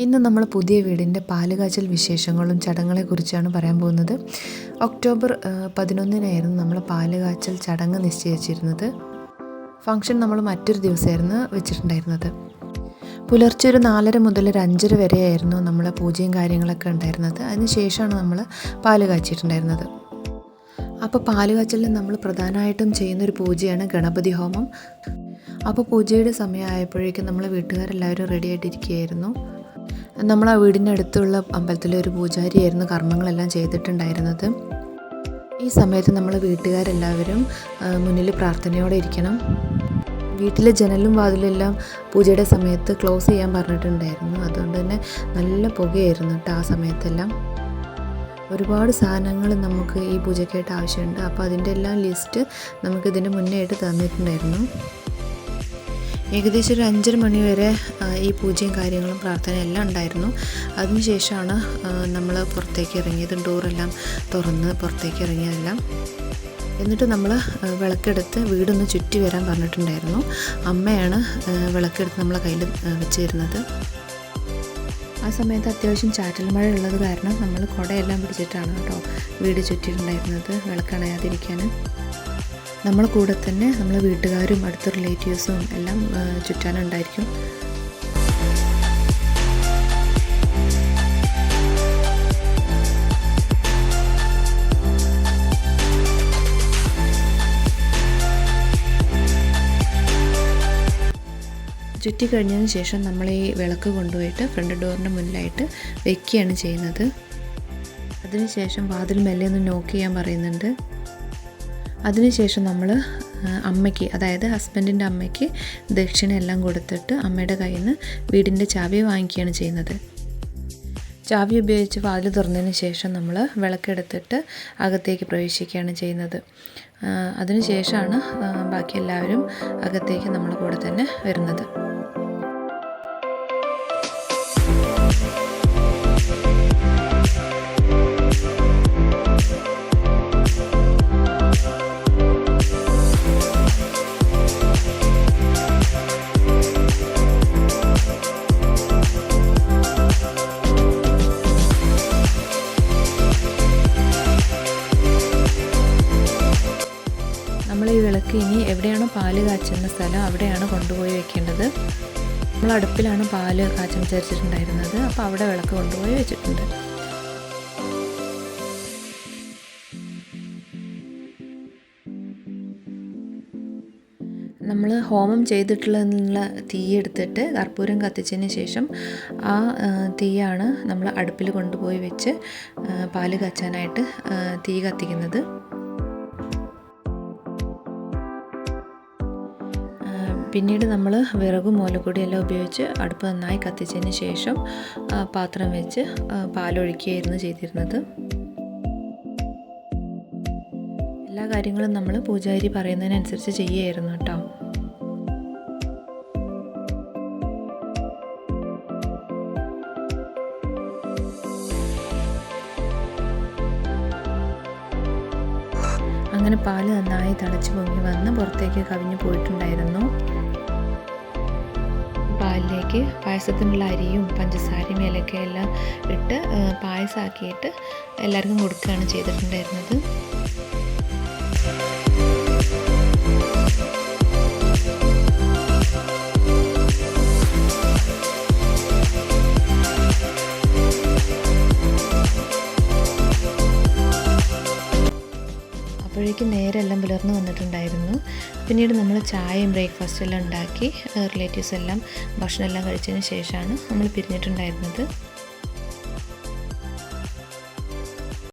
ഇന്ന് നമ്മൾ പുതിയ വീടിന്റെ പാലുകാച്ചൽ വിശേഷങ്ങളും ചടങ്ങുകളെക്കുറിച്ചാണ് പറയാൻ പോകുന്നത്. ഒക്ടോബർ പതിനൊന്നിനായിരുന്നു നമ്മൾ പാലുകാച്ചൽ ചടങ്ങ് നിശ്ചയിച്ചിരുന്നത്. ഫംഗ്ഷൻ നമ്മൾ മറ്റൊരു ദിവസമായിരുന്നു വെച്ചിട്ടുണ്ടായിരുന്നത്. പുലർച്ചെ ഒരു നാലര മുതൽ ഒരു അഞ്ചര വരെയായിരുന്നു നമ്മൾ പൂജയും കാര്യങ്ങളൊക്കെ ഉണ്ടായിരുന്നത്. അതിന് ശേഷമാണ് നമ്മൾ പാൽ കാച്ചിട്ടുണ്ടായിരുന്നത്. അപ്പോൾ പാൽ കാച്ചലിൽ നമ്മൾ പ്രധാനമായിട്ടും ചെയ്യുന്നൊരു പൂജയാണ് ഗണപതി ഹോമം. അപ്പോൾ പൂജയുടെ സമയമായപ്പോഴേക്കും നമ്മൾ വീട്ടുകാരെല്ലാവരും റെഡി ആയിട്ടിരിക്കുകയായിരുന്നു. നമ്മൾ ആ വീടിന്റെ അടുത്തുള്ള അമ്പലത്തിലെ ഒരു പൂജാരിയായിരുന്നു കർമ്മങ്ങളെല്ലാം ചെയ്തിട്ടുണ്ടായിരുന്നത്. ഈ സമയത്ത് നമ്മൾ വീട്ടുകാരെല്ലാവരും മുന്നിൽ പ്രാർത്ഥനയോടെ ഇരിക്കണം. വീട്ടിലെ ജനലും വാതിലെല്ലാം പൂജയുടെ സമയത്ത് ക്ലോസ് ചെയ്യാൻ പറഞ്ഞിട്ടുണ്ടായിരുന്നു. അതുകൊണ്ട് തന്നെ നല്ല പുകയായിരുന്നു കേട്ടോ ആ സമയത്തെല്ലാം. ഒരുപാട് സാധനങ്ങൾ നമുക്ക് ഈ പൂജയ്ക്കായിട്ട് ആവശ്യമുണ്ട്. അപ്പോൾ അതിന്റെ എല്ലാം ലിസ്റ്റ് നമുക്ക് ഇതിന് മുന്നേ ആയിട്ട് തന്നിട്ടുണ്ടായിരുന്നു. ഏകദേശം ഒരു അഞ്ചര മണി വരെ ഈ പൂജയും കാര്യങ്ങളും പ്രാർത്ഥന എല്ലാം ഉണ്ടായിരുന്നു. അതിനുശേഷമാണ് നമ്മൾ പുറത്തേക്ക് ഇറങ്ങിയത്. ഡോറെല്ലാം തുറന്ന് പുറത്തേക്ക് ഇറങ്ങിയതെല്ലാം. എന്നിട്ട് നമ്മൾ വിളക്കെടുത്ത് വീടൊന്ന് ചുറ്റി വരാൻ പറഞ്ഞിട്ടുണ്ടായിരുന്നു. അമ്മയാണ് വിളക്കെടുത്ത് നമ്മളെ കയ്യിൽ വെച്ച് തരുന്നത് ആ സമയത്ത് അത്യാവശ്യം ചാറ്റൽ മഴ ഉള്ളത് കാരണം നമ്മൾ കുടയെല്ലാം പിടിച്ചിട്ടാണ് കേട്ടോ വീട് ചുറ്റിയിട്ടുണ്ടായിരുന്നത് വിളക്കണയാതിരിക്കാൻ നമ്മളെ കൂടെ തന്നെ നമ്മളെ വീട്ടുകാരും അടുത്ത റിലേറ്റീവ്സും എല്ലാം ചുറ്റാനുണ്ടായിരിക്കും. ചുറ്റി കഴിഞ്ഞതിന് ശേഷം നമ്മൾ ഈ വിളക്ക് കൊണ്ടുപോയിട്ട് ഫ്രണ്ട് ഡോറിന്റെ മുന്നിലായിട്ട് വെക്കുകയാണ് ചെയ്യുന്നത്. അതിനുശേഷം വാതിൽ മെല്ലെ ഒന്ന് നോക്ക് ചെയ്യാൻ പറയുന്നുണ്ട്. അതിനുശേഷം നമ്മൾ അമ്മയ്ക്ക് അതായത് ഹസ്ബൻഡിന്റെ അമ്മയ്ക്ക് ദക്ഷിണ എല്ലാം കൊടുത്തിട്ട് അമ്മയുടെ കയ്യിൽ നിന്ന് വീടിന്റെ ചാവി വാങ്ങിക്കുകയാണ് ചെയ്യുന്നത്. ചാവി ഉപയോഗിച്ച് വാതിൽ തുറന്നതിന് ശേഷം നമ്മൾ വിളക്കെടുത്തിട്ട് അകത്തേക്ക് പ്രവേശിക്കുകയാണ് ചെയ്യുന്നത്. അതിനുശേഷമാണ് ബാക്കി എല്ലാവരും അകത്തേക്ക് നമ്മുടെ കൂടെ തന്നെ വരുന്നത്. വിളക്ക് ഇനി എവിടെയാണ് പാൽ കാച്ചുന്ന സ്ഥലം അവിടെയാണ് കൊണ്ടുപോയി വെക്കേണ്ടത്. നമ്മൾ അടുപ്പിലാണ് പാൽ കാച്ചാൻ വിചാരിച്ചിട്ടുണ്ടായിരുന്നത് അപ്പോൾ അവിടെ വിളക്ക് കൊണ്ടുപോയി വെച്ചിട്ടുണ്ട്. നമ്മൾ ഹോമം ചെയ്തിട്ടുള്ള തീ എടുത്തിട്ട് കർപ്പൂരം കത്തിച്ചതിന് ശേഷം ആ തീയാണ് നമ്മൾ അടുപ്പിൽ കൊണ്ടുപോയി വെച്ച് പാൽ കാച്ചാനായിട്ട് തീ കത്തിക്കുന്നത്. പിന്നീട് നമ്മൾ വിറകും മൂലക്കൂടിയെല്ലാം ഉപയോഗിച്ച് അടുപ്പ് നന്നായി കത്തിച്ചതിന് ശേഷം പാത്രം വെച്ച് പാലൊഴിക്കുകയായിരുന്നു ചെയ്തിരുന്നത്. എല്ലാ കാര്യങ്ങളും നമ്മൾ പൂജാരി പറയുന്നതിനനുസരിച്ച് ചെയ്യുകയായിരുന്നു കേട്ടോ. അങ്ങനെ പാൽ നന്നായി തിളച്ച് പൊങ്ങി വന്ന് പുറത്തേക്ക് കവിഞ്ഞു പോയിട്ടുണ്ടായിരുന്നു. പാലിലേക്ക് പായസത്തിനുള്ള അരിയും പഞ്ചസാരയും ഏലക്കയും എല്ലാം ഇട്ട് പായസമാക്കിയിട്ട് എല്ലാവർക്കും കൊടുക്കുകയാണ് ചെയ്തിട്ടുണ്ടായിരുന്നത്. അപ്പോഴേക്കും നേരെ എല്ലാം പുലർന്നു വന്നിട്ടുണ്ടായിരുന്നു. പിന്നീട് നമ്മൾ ചായയും ബ്രേക്ക്ഫാസ്റ്റും എല്ലാം ഉണ്ടാക്കി റിലേറ്റീവ്സ് എല്ലാം ഭക്ഷണം എല്ലാം കഴിച്ചതിന് ശേഷമാണ് നമ്മൾ പിരിഞ്ഞിട്ടുണ്ടായിരുന്നത്.